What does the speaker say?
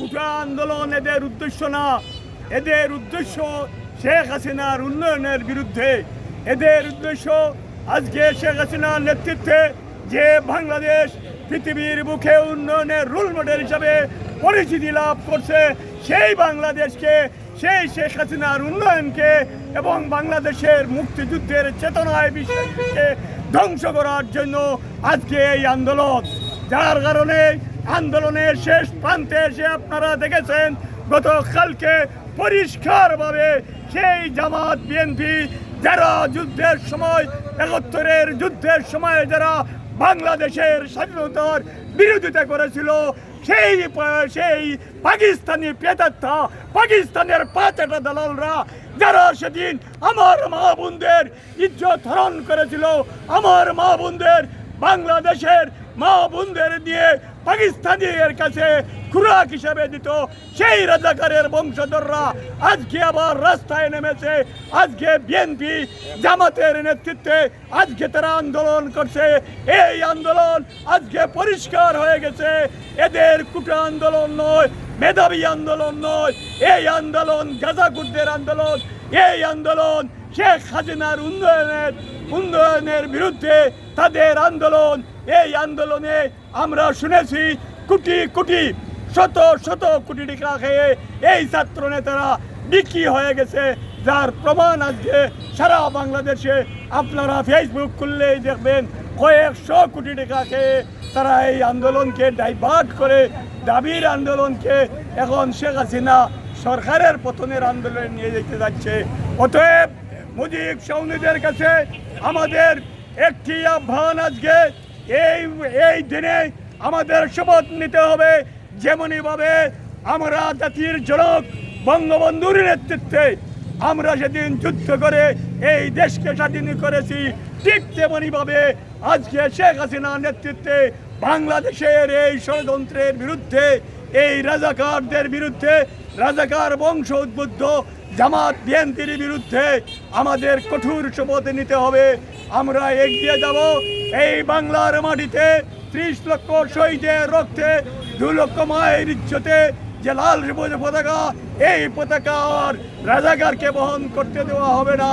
কুটা আন্দোলন এদের উদ্দেশ্য না। এদের উদ্দেশ্য শেখ হাসিনার উন্নয়নের বিরুদ্ধে। এদের উদ্দেশ্য আজকে শেখ হাসিনার নেতৃত্বে যে বাংলাদেশ পৃথিবীর মুখে উন্নয়নের রোল মডেল হিসাবে পরিচিতি লাভ করছে, সেই বাংলাদেশকে, সেই শেখ হাসিনার উন্নয়নকে এবং বাংলাদেশের মুক্তিযুদ্ধের চেতনায় বিশ্বাসকে ধ্বংস করার জন্য আজকে এই আন্দোলন। যার কারণে আন্দোলনের শেষ প্রান্তে এসে আপনারা দেখেছেন, গতকালকে পরিষ্কারভাবে সেই জামাত বিএনপি যারা যুদ্ধের সময়, একাত্তরের যুদ্ধের সময় যারা বাংলাদেশের স্বাধীনতার বিরোধিতা করেছিল, সেই সেই পাকিস্তানি পেতাত্তা পাকিস্তানের পাঁচটা দালালরা যারা সেদিন আমার মা বোনদের ইজ্জত হরণ করেছিল, আমার মা বোনদের বাংলাদেশের মা বোনদের দিয়ে কাছে খুরাক হিসেবে দিত। সেই রাজাকারের বংশধররা আজকে আবার রাস্তায় নেমেছে। আজকে বিএনপি জামাতের নেতৃত্বে আজকে তারা আন্দোলন করছে। এই আন্দোলন আজকে পরিষ্কার হয়ে গেছে। এদের কুটা আন্দোলন নয়, মেধাবী আন্দোলন নয়। এই আন্দোলন গাজাকুটদের আন্দোলন। এই আন্দোলন শেখ হাসিনার উন্নয়নের উন্নয়নের বিরুদ্ধে তাদের আন্দোলন, এই আন্দোলনে আমরা শুনেছি কোটি কোটি, শত শত কোটি টাকা খেয়ে এই ছাত্র নেতারা বিক্রি হয়ে গেছে, যার প্রমাণ আজকে সারা বাংলাদেশে আপনারা ফেসবুক খুললেই দেখবেন কয়েকশো কোটি টাকা খেয়ে তারা এই আন্দোলনকে ডাইভার্ট করে, দাবির আন্দোলনকে এখন শেখ হাসিনা সরকারের পতনের আন্দোলনে নিয়ে যেতে যাচ্ছে। অতএব মুজিব সৌনিদের কাছে আমাদের একটি আহ্বান আজকে, এই এই দিনে আমাদের শপথ নিতে হবে। যেমনইভাবে আমরা জাতির জনক, বঙ্গবন্ধুর নেতৃত্বে আমরা সেদিন যুদ্ধ করে এই দেশকে স্বাধীন করেছি, ঠিক তেমনইভাবে আজকে শেখ হাসিনার নেতৃত্বে বাংলাদেশের এই ষড়যন্ত্রের বিরুদ্ধে এই রাজাকারদের বিরুদ্ধে রাজাকার বংশ উদ্বুদ্ধ জামাত বিএনপির বিরুদ্ধে আমাদের কঠোর শপথ নিতে হবে। আমরা এগিয়ে যাব এই বাংলার মাটিতে। ত্রিশ লক্ষ শহীদের রক্তে দু লক্ষ মায়ের ইজ্জতে যে লাল সবুজ পতাকা, এই পতাকা আর রাজাকারকে বহন করতে দেওয়া হবে না।